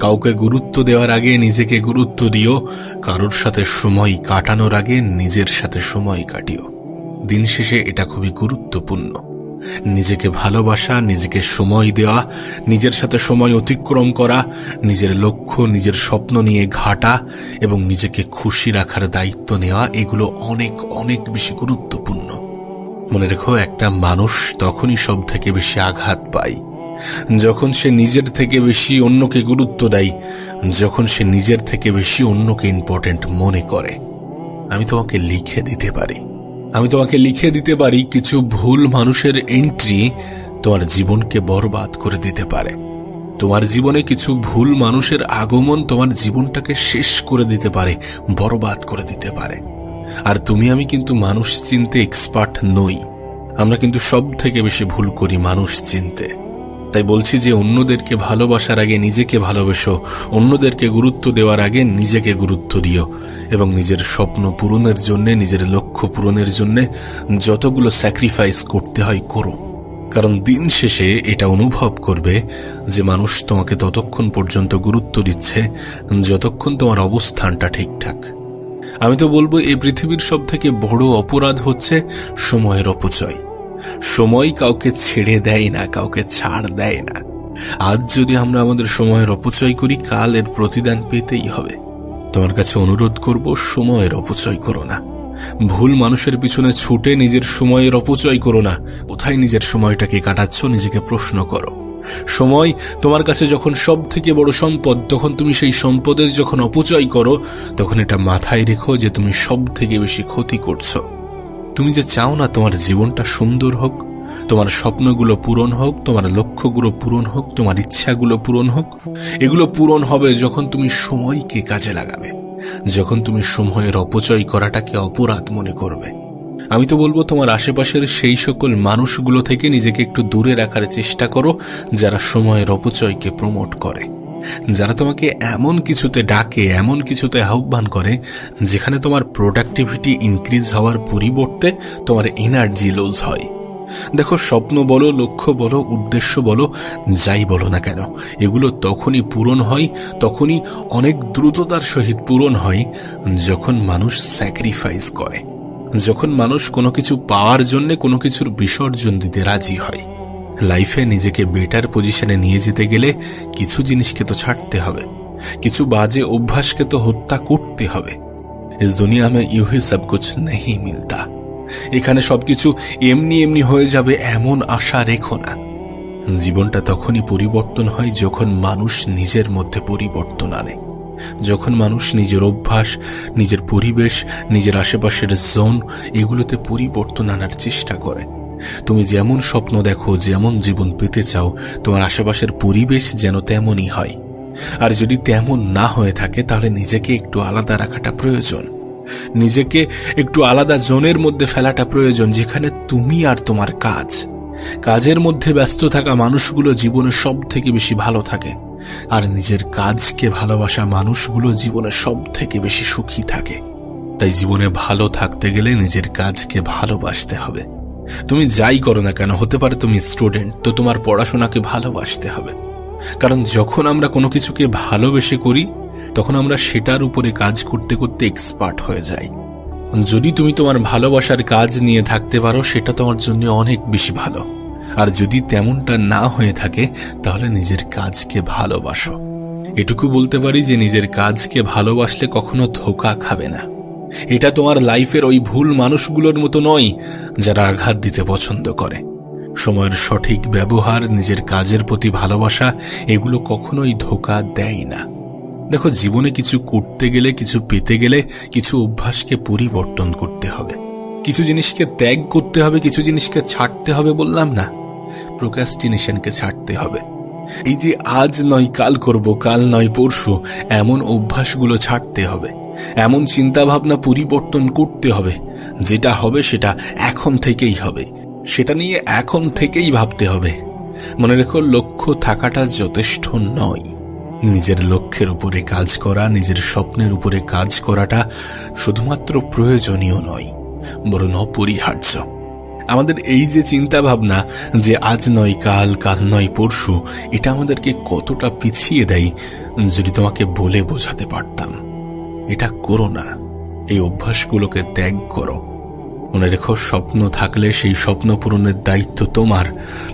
কাউকে গুরুত্ব দেওয়ার আগে নিজেকে গুরুত্ব দিও, কারোর সাথে সময় কাটানোর আগে নিজের সাথে সময় কাটিও। দিন শেষে এটা খুবই গুরুত্বপূর্ণ। নিজেকে ভালোবাসা, নিজেকে সময় দেওয়া, নিজের সাথে সময় অতিক্রম করা, নিজের লক্ষ্য, নিজের স্বপ্ন নিয়ে ঘাটা এবং নিজেকে খুশি রাখার দায়িত্ব নেওয়া, এগুলো অনেক অনেক বেশি গুরুত্বপূর্ণ। মনে রেখো, একটা মানুষ তখনই সব থেকে বেশি আঘাত পায়। যখন সে নিজের থেকে বেশি অন্যকে গুরুত্ব দেয়, যখন সে নিজের থেকে বেশি অন্যকে ইম্পর্টেন্ট মনে করে। আমি তোমাকে লিখে দিতে পারি। আমি তোমাকে লিখে দিতে পারি কিছু ভুল মানুষের এন্ট্রি তোমার জীবনকে বরবাদ করে দিতে পারে। তোমার জীবনে কিছু ভুল মানুষের আগমন তোমার জীবনটাকে শেষ করে দিতে পারে, বরবাদ করে দিতে পারে। আর তুমি, আমি কিন্তু মানুষ চিনতে এক্সপার্ট নই। আমরা কিন্তু সব থেকে বেশি ভুল করি মানুষ চিনতে। তাই বলছি যে অন্যদেরকে ভালোবাসার আগে নিজেকে ভালোবেসো, অন্যদেরকে গুরুত্ব দেওয়ার আগে নিজেকে গুরুত্ব দিও এবং নিজের স্বপ্ন পূরণের জন্য, নিজের লক্ষ্য পূরণের জন্য যতগুলো স্যাক্রিফাইস করতে হয় করো। কারণ দিন শেষে এটা অনুভব করবে যে মানুষ তোমাকে ততক্ষণ পর্যন্ত গুরুত্ব দিচ্ছে, যতক্ষণ তোমার অবস্থানটা ঠিকঠাক। আমি তো বলব এই পৃথিবীর সব থেকে বড় অপরাধ হচ্ছে সময়ের অপচয়। সময় কাউকে ছেড়ে দেয় না, কাউকে ছাড় দেয় না। আজ যদি আমরা আমাদের সময়ের অপচয় করি কাল এর প্রতিদান পেতেই হবে। তোমার কাছে অনুরোধ করব, সময়ের অপচয় করো না। ভুল মানুষের পিছনে ছুটে নিজের সময়ের অপচয় করো না। কোথায় নিজের সময়টাকে কাটাচ্ছ, নিজেকে প্রশ্ন করো। সময় তোমার কাছে যখন সব থেকে বড় সম্পদ, তখন তুমি সেই সম্পদের যখন অপচয় করো, তখন এটা মাথায় রেখো যে তুমি সব থেকে বেশি ক্ষতি করছ। তুমি যে চাও না তোমার জীবনটা সুন্দর হোক, তোমার স্বপ্নগুলো পূরণ হোক, তোমার লক্ষ্যগুলো পূরণ হোক, তোমার ইচ্ছাগুলো পূরণ হোক, এগুলো পূরণ হবে যখন তুমি সময়কে কাজে লাগাবে, যখন তুমি সময়ের অপচয় করাটাকে অপরাধ মনে করবে। আমি তো বলব, তোমার আশেপাশের সেই সকল মানুষগুলো থেকে নিজেকে একটু দূরে রাখার চেষ্টা করো, যারা সময়ের অপচয়কে প্রমোট করে। যারা তোমাকে এমন কিছুতে ডাকে, এমন কিছুতে আহ্বান করে, যেখানে তোমার প্রোডাক্টিভিটি ইনক্রিজ হওয়ার পরিবর্তে তোমার এনার্জি লুজ হয়। দেখো, স্বপ্ন বলো, লক্ষ্য বলো, উদ্দেশ্য বলো, যাই বলো না কেন, এগুলো তখনই পূরণ হয়, তখনই অনেক দ্রুততার সহিত পূরণ হয়, যখন মানুষ স্যাক্রিফাইস করে, যখন মানুষ কোনো কিছু পাওয়ার জন্যে কোনো কিছুর বিসর্জন দিতে রাজি হয়। লাইফে নিজেকে বেটার পজিশনে নিয়ে যেতে গেলে কিছু জিনিসকে তো ছাড়তে হবে। কিছু বাজে অভ্যাসকে তো হত্যা করতে হবে। ইস দুনিয়া মে ইউ হি সব কুছ নেই মিলতা এখানে সবকিছু এমনি এমনি হয়ে যাবে এমন আশা রেখো না। জীবনটা তখনই পরিবর্তন হয় যখন মানুষ নিজের মধ্যে পরিবর্তন আনে। যখন মানুষ নিজের অভ্যাস, নিজের পরিবেশ, নিজের আশেপাশের জোন এগুলোতে পরিবর্তন আনার চেষ্টা করে। তুমি যেমন স্বপ্ন দেখো, যেমন জীবন পেতে চাও, তোমার আশেপাশের পরিবেশ যেন তেমনই হয়। আর যদি তেমন না হয়ে থাকে, তাহলে নিজেকে একটু আলাদা রাখাটা প্রয়োজন। নিজেকে একটু আলাদা জোনের মধ্যে ফেলাটা প্রয়োজন, যেখানে তুমি আর তোমার কাজ। কাজের মধ্যে ব্যস্ত থাকা মানুষগুলো জীবনে সব থেকে বেশি ভালো থাকে। আর নিজের কাজকে ভালোবাসা মানুষগুলো জীবনে সব থেকে বেশি সুখী থাকে। তাই জীবনে ভালো থাকতে গেলে নিজের কাজকে ভালোবাসতে হবে। তুমি যাই করো না কেন, হতে পারে তুমি স্টুডেন্ট তো তোমার পড়াশোনাকে ভালোবাসতে হবে। কারণ যখন আমরা কোনো কিছুকে ভালোবেসে করি, তখন আমরা সেটার উপরে কাজ করতে করতে এক্সপার্ট হয়ে যাই। যদি তুমি তোমার ভালোবাসার কাজ নিয়ে থাকতে পারো, সেটা তোমার জন্য অনেক বেশি ভালো। আর যদি তেমনটা না হয়ে থাকে, তাহলে নিজের কাজকে ভালোবাসো। এটুকু বলতে পারি যে নিজের কাজকে ভালোবাসলে কখনো ধোকা খাবে না। এটা তোমার লাইফের ওই ভুল মানুষগুলোর মতো নয় যারা আঘাত দিতে পছন্দ করে। সময়ের সঠিক ব্যবহার, নিজের কাজের প্রতি ভালোবাসা, এগুলো কখনোই ধোকা দেয় না। দেখো, জীবনে কিছু করতে গেলে, কিছু পেতে গেলে, কিছু অভ্যাসকে পরিবর্তন করতে হবে। কিছু জিনিসকে ত্যাগ করতে হবে, কিছু জিনিসকে ছাড়তে হবে বললাম না। প্রোকাস্টিনেশনকে ছাড়তে হবে। এই যে আজ নয়, কাল করব, কাল নয়, পরশু, এমন অভ্যাসগুলো ছাড়তে হবে। এমন চিন্তা ভাবনা পরিবর্তন করতে হবে, যেটা হবে সেটা এখন থেকেই হবে। সেটা নিয়ে এখন থেকেই ভাবতে হবে। মনে রেখো, লক্ষ্য থাকাটা যথেষ্ট নয়। নিজের লক্ষ্যের উপরে কাজ করা, নিজের স্বপ্নের উপরে কাজ করাটা শুধুমাত্র প্রয়োজনীয় নয়, বরং অপরিহার্য। আমাদের এই যে চিন্তা ভাবনা যে আজ নয়, কাল কাল নয়, পরশু, এটা আমাদেরকে কতটা পিছিয়ে দেয় যদি তোমাকে বলে বোঝাতে পারতাম। এটা করো না। এই অভ্যাসগুলোকে ত্যাগ করো। মনে রেখো, স্বপ্ন থাকলে সেই স্বপ্ন পূরণের দায়িত্ব তোমার।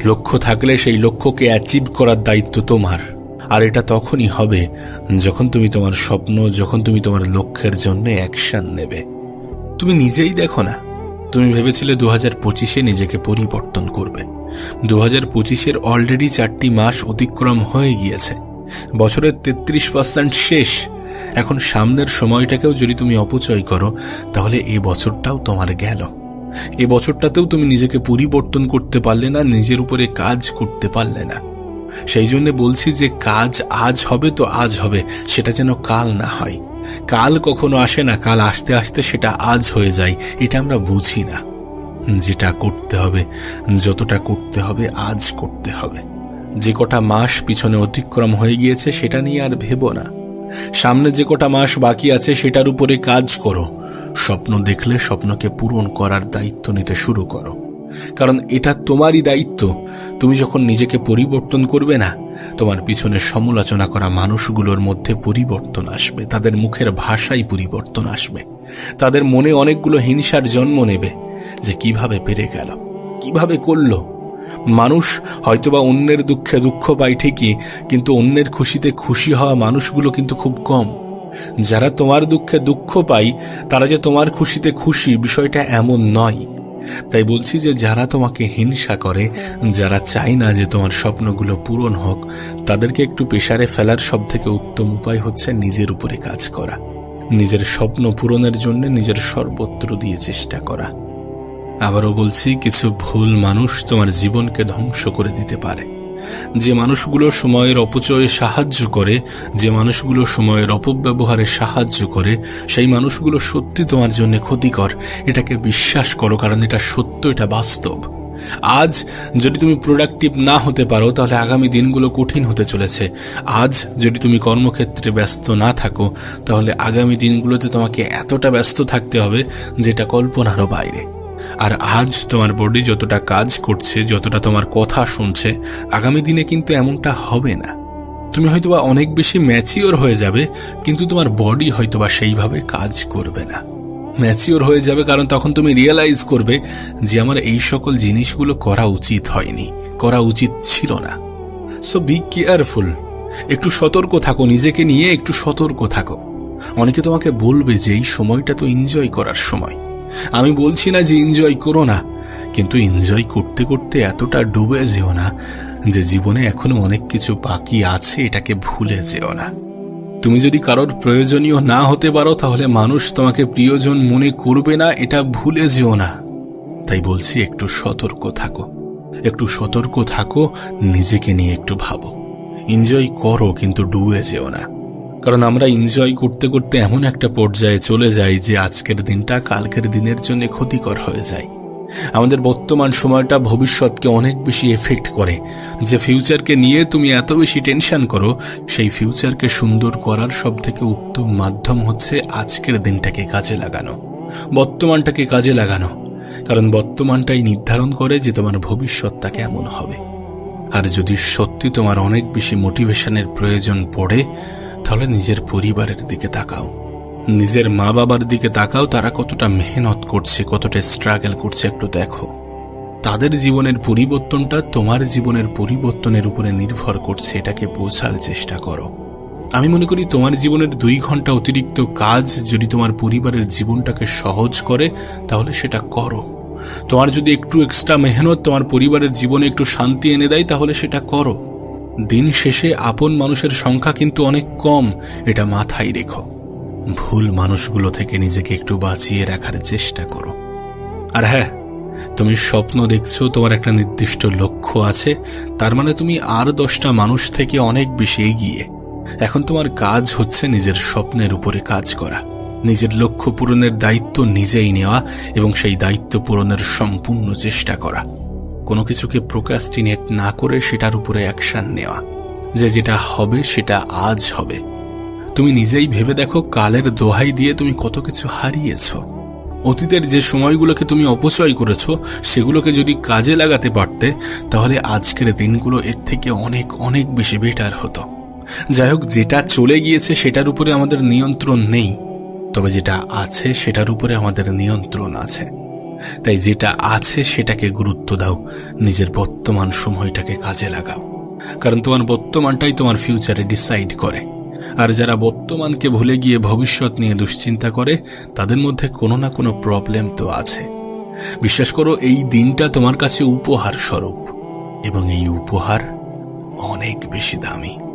লক্ষ্য থাকলে সেই লক্ষ্যকে অ্যাচিভ করার দায়িত্ব তোমার। আর এটা তখনই হবে যখন তুমি তোমার স্বপ্ন, যখন তুমি তোমার লক্ষ্যের জন্য অ্যাকশন নেবে। তুমি নিজেই দেখো না। তুমি ভেবেছিলে দু হাজার পঁচিশে নিজেকে পরিবর্তন করবে। দু হাজার পঁচিশের অলরেডি চারটি মাস অতিক্রম হয়ে গিয়েছে। বছরের তেত্রিশ পার্সেন্ট শেষ। এখন সামনের সময়টাকেও যদি তুমি অপচয় করো, তাহলে এই বছরটাও তোমার গেল। এ বছরটাতেও তুমি নিজেকে পরিবর্তন করতে পারলে না, নিজের উপরে কাজ করতে পারলে না। সেই জন্য বলছি যে কাজ আজ হবে তো আজ হবে, সেটা যেন কাল না হয়। কাল কখনো আসে না, কাল আসতে আসতে সেটা আজ হয়ে যায়, এটা আমরা বুঝি না। যেটা করতে হবে, যতটা করতে হবে আজ করতে হবে। যে কটা মাস পিছনে অতিক্রম হয়ে গিয়েছে সেটা নিয়ে আর ভেবো না। সামনে যে কটা মাস বাকি আছে সেটার উপরে কাজ করো। স্বপ্ন দেখলে স্বপ্নকে পূরণ করার দায়িত্ব নিতে শুরু করো। কারণ এটা তোমারই দায়িত্ব। তুমি যখন নিজেকে পরিবর্তন করবে না, তোমার পিছনে সমালোচনা করা মানুষগুলোর মধ্যে পরিবর্তন আসবে। তাদের মুখের ভাষাই পরিবর্তন আসবে। তাদের মনে অনেকগুলো হিংসার জন্ম নেবে যে কীভাবে পেরে গেল, কীভাবে করল। মানুষ হয়তোবা অন্যের দুঃখে দুঃখ পায় ঠিকই, কিন্তু অন্যের খুশিতে খুশি হওয়া মানুষগুলো কিন্তু খুব কম। যারা তোমার দুঃখে দুঃখ পায়, তারা যে তোমার খুশিতে খুশি বিষয়টা এমন নয়। তাই বলছি যে যারা তোমাকে হিংসা করে, যারা চায় না যে তোমার স্বপ্নগুলো পূরণ হোক, তাদেরকে একটু পেশারে ফেলার সবথেকে উত্তম উপায় হচ্ছে নিজের উপরে কাজ করা। নিজের স্বপ্ন পূরণের জন্য নিজের সর্বত্র দিয়ে চেষ্টা করা। আবারও বলছি, কিছু ভুল মানুষ তোমার জীবনকে ধ্বংস করে দিতে পারে। যে মানুষগুলো সময়ের অপচয়ে সাহায্য করে, যে মানুষগুলো সময়ের অপব্যবহারে সাহায্য করে, সেই মানুষগুলো সত্যি তোমার জন্য ক্ষতিকর। এটাকে বিশ্বাস করো, কারণ এটা সত্য, এটা বাস্তব। আজ যদি তুমি প্রোডাক্টিভ না হতে পারো, তাহলে আগামী দিনগুলো কঠিন হতে চলেছে। আজ যদি তুমি কর্মক্ষেত্রে ব্যস্ত না থাকো, তাহলে আগামী দিনগুলোতে তোমাকে এতটা ব্যস্ত থাকতে হবে, যেটা কল্পনারও বাইরে। আর আজ তোমার বডি যতটা কাজ করছে, যতটা তোমার কথা শুনছে, আগামী দিনে কিন্তু এমনটা হবে না। তুমি হয়তোবা অনেক বেশি ম্যাচিওর হয়ে যাবে, কিন্তু তোমার বডি হয়তোবা সেইভাবে কাজ করবে না। ম্যাচিওর হয়ে যাবে কারণ তখন তুমি রিয়েলাইজ করবে যে আমার এই সকল জিনিসগুলো করা উচিত হয়নি, করা উচিত ছিল না। সো বি কেয়ারফুল একটু সতর্ক থাকো, নিজেকে নিয়ে একটু সতর্ক থাকো। অনেকে তোমাকে বলবে যে এই সময়টা তো এনজয় করার সময়। আমি বলছি না যে এনজয় করো না, কিন্তু এনজয় করতে করতে এতটা ডুবে যেও না যে জীবনে এখনও অনেক কিছু বাকি আছে এটাকে ভুলে যেও না। তুমি যদি কারোর প্রয়োজনীয় না হতে পারো, তাহলে মানুষ তোমাকে প্রিয়জন মনে করবে না, এটা ভুলে যেও না। তাই বলছি, একটু সতর্ক থাকো। একটু সতর্ক থাকো, নিজেকে নিয়ে একটু ভাবো। এনজয় করো, কিন্তু ডুবে যেও না। কারণ আমরা এনজয় করতে করতে এমন একটা পর্যায়ে চলে যাই যে আজকের দিনটা কালকের দিনের জন্য ক্ষতিকর হয়ে যায়। আমাদের বর্তমান সময়টা ভবিষ্যৎকে অনেক বেশি এফেক্ট করে। যে ফিউচারকে নিয়ে তুমি এত বেশি টেনশন করো, সেই ফিউচারকে সুন্দর করার সব থেকে উত্তম মাধ্যম হচ্ছে আজকের দিনটাকে কাজে লাগানো। বর্তমানটাকে কাজে লাগানো। কারণ বর্তমানটাই নির্ধারণ করে যে তোমার ভবিষ্যৎটা কেমন হবে। আর যদি সত্যি তোমার অনেক বেশি মোটিভেশনের প্রয়োজন পড়ে তাহলে নিজের পরিবারের দিকে তাকাও। নিজের মা বাবার দিকে তাকাও, তারা কতটা মেহনত করছে, কতটা স্ট্রাগল করছে একটু দেখো। তাদের জীবনের পরিবর্তনটা তোমার জীবনের পরিবর্তনের উপরে নির্ভর করছে, এটাকে বোঝার চেষ্টা করো। আমি মনে করি তোমার জীবনের দুই ঘণ্টা অতিরিক্ত কাজ যদি তোমার পরিবারের জীবনটাকে সহজ করে, তাহলে সেটা করো। তোমার যদি একটু এক্সট্রা মেহনত তোমার পরিবারের জীবনে একটু শান্তি এনে দেয়, তাহলে সেটা করো। দিন শেষে আপন মানুষের সংখ্যা কিন্তু অনেক কম, এটা মাথায় রেখো। ভুল মানুষগুলো থেকে নিজেকে একটু বাঁচিয়ে রাখার চেষ্টা করো। আর হ্যাঁ তুমি স্বপ্ন দেখছ, তোমার একটা নির্দিষ্ট লক্ষ্য আছে, তার মানে তুমি আর দশটা মানুষ থেকে অনেক বেশি এগিয়ে। এখন তোমার কাজ হচ্ছে নিজের স্বপ্নের উপরে কাজ করা। নিজের লক্ষ্য পূরণের দায়িত্ব নিজেই নেওয়া এবং সেই দায়িত্ব পূরণের সম্পূর্ণ চেষ্টা করা। কোনো কিছুকে প্রোকাস্টিনেট না করে সেটার উপরে অ্যাকশন নেওয়া। যে যেটা হবে সেটা আজ হবে। তুমি নিজেই ভেবে দেখো কালের দোহাই দিয়ে তুমি কত কিছু হারিয়েছ। অতীতের যে সময়গুলোকে তুমি অপচয় করেছ, সেগুলোকে যদি কাজে লাগাতে পারতে, তাহলে আজকের দিনগুলো এর থেকে অনেক অনেক বেশি বেটার হতো। যাই হোক, যেটা চলে গিয়েছে সেটার উপরে আমাদের নিয়ন্ত্রণ নেই। তবে যেটা আছে সেটার উপরে আমাদের নিয়ন্ত্রণ আছে। তাই যেটা আছে সেটাকে গুরুত্ব দাও। নিজের বর্তমান সময়টাকে কাজে লাগাও। কারণ তোমার বর্তমানটাই তোমার ফিউচারে ডিসাইড করে। আর যারা বর্তমানকে ভুলে গিয়ে ভবিষ্যৎ নিয়ে দুশ্চিন্তা করে, তাদের মধ্যে কোনো না কোনো প্রবলেম তো আছে। বিশ্বাস করো, এই দিনটা তোমার কাছে উপহার স্বরূপ। এবং এই উপহার অনেক বেশি দামি।